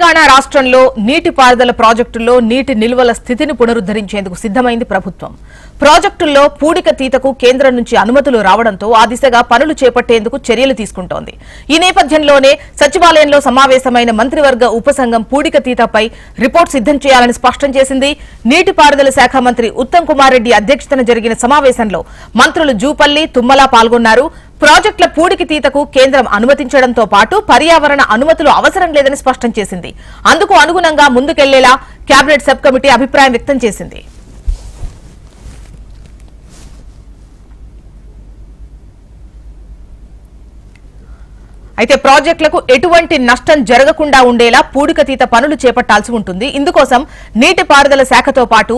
తెలంగాణ రాష్ట్రంలో నీటిపారుదల ప్రాజెక్టుల్లో నీటి నిల్వల స్థితిని పునరుద్దరించేందుకు సిద్దమైంది ప్రభుత్వం. ప్రాజెక్టుల్లో పూడిక తీతకు కేంద్రం నుంచి అనుమతులు రావడంతో ఆ దిశగా పనులు చేపట్టేందుకు చర్యలు తీసుకుంటోంది. ఈ నేపథ్యంలోనే సచివాలయంలో సమావేశమైన మంత్రివర్గ ఉపసంఘం పూడిక తీతపై రిపోర్ట్ సిద్దం చేయాలని స్పష్టం చేసింది. నీటిపారుదల శాఖ మంత్రి ఉత్తమ్ కుమార్ రెడ్డి అధ్యక్షతన జరిగిన సమావేశంలో మంత్రులు జూపల్లి తుమ్మల పాల్గొన్నారు. ప్రాజెక్టుల పూడికి తీతకు కేంద్రం అనుమతించడంతో పాటు పర్యావరణ అనుమతులు అవసరం లేదని స్పష్టం చేసింది. అందుకు అనుగుణంగా ముందుకెళ్ళేలా కేబినెట్ సబ్ కమిటీ అభిప్రాయం వ్యక్తం చేసింది. అయితే ప్రాజెక్టులకు ఎటువంటి నష్టం జరగకుండా ఉండేలా పూడికతీత పనులు చేపట్టాల్సి ఉంటుంది. ఇందుకోసం నీటిపారుదల శాఖతో పాటు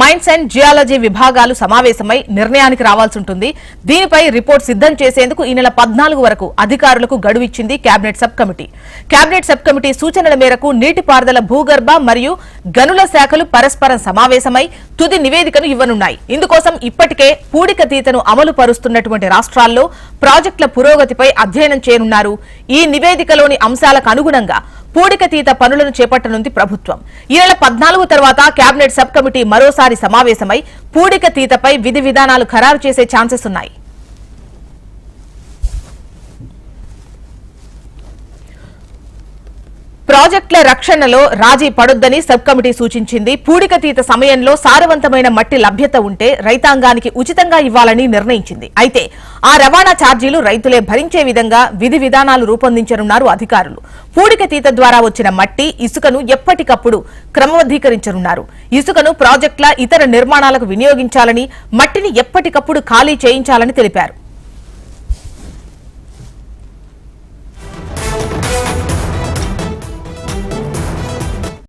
మైన్స్ అండ్ జియాలజీ విభాగాలు సమావేశమై నిర్ణయానికి రావాల్సి ఉంటుంది. దీనిపై రిపోర్ట్ సిద్దం చేసేందుకు ఈ నెల పద్నాలుగు వరకు అధికారులకు గడువు ఇచ్చింది cabinet sub committee. Cabinet sub committee సూచనల మేరకు నీటిపారుదల భూగర్భ మరియు గనుల శాఖలు పరస్పరం సమావేశమై తుది నివేదికను ఇవ్వనున్నాయి. ఇందుకోసం ఇప్పటికే పూడికతీతను అమలు పరుస్తున్నటువంటి రాష్ట్రాల్లో ప్రాజెక్టుల పురోగతిపై అధ్యయనం చేయనున్నారు. ఈ నివేదికలోని అంశాలకు అనుగుణంగా పూడికతీత పనులను చేపట్టనుంది ప్రభుత్వం. ఈ నెల పద్నాలుగు తర్వాత కేబినెట్ సబ్ కమిటీ మరోసారి సమావేశమై పూడికతీతపై విధి విధానాలు ఖరారు చేసే ఛాన్సెస్ ఉన్నాయి. ప్రాజెక్టుల రక్షణలో రాజీ పడొద్దని సబ్ కమిటీ సూచించింది. పూడికతీత సమయంలో సారవంతమైన మట్టి లభ్యత ఉంటే రైతాంగానికి ఉచితంగా ఇవ్వాలని నిర్ణయించింది. అయితే ఆ రవాణా ఛార్జీలు రైతులే భరించే విధంగా విధి విధానాలు రూపొందించనున్నారు అధికారులు. పూడికతీత ద్వారా వచ్చిన మట్టి ఇసుకను ఎప్పటికప్పుడు క్రమబద్దీకరించనున్నారు ఇసుకను ప్రాజెక్టుల ఇతర నిర్మాణాలకు వినియోగించాలని మట్టిని ఎప్పటికప్పుడు ఖాళీ చేయించాలని తెలిపారు.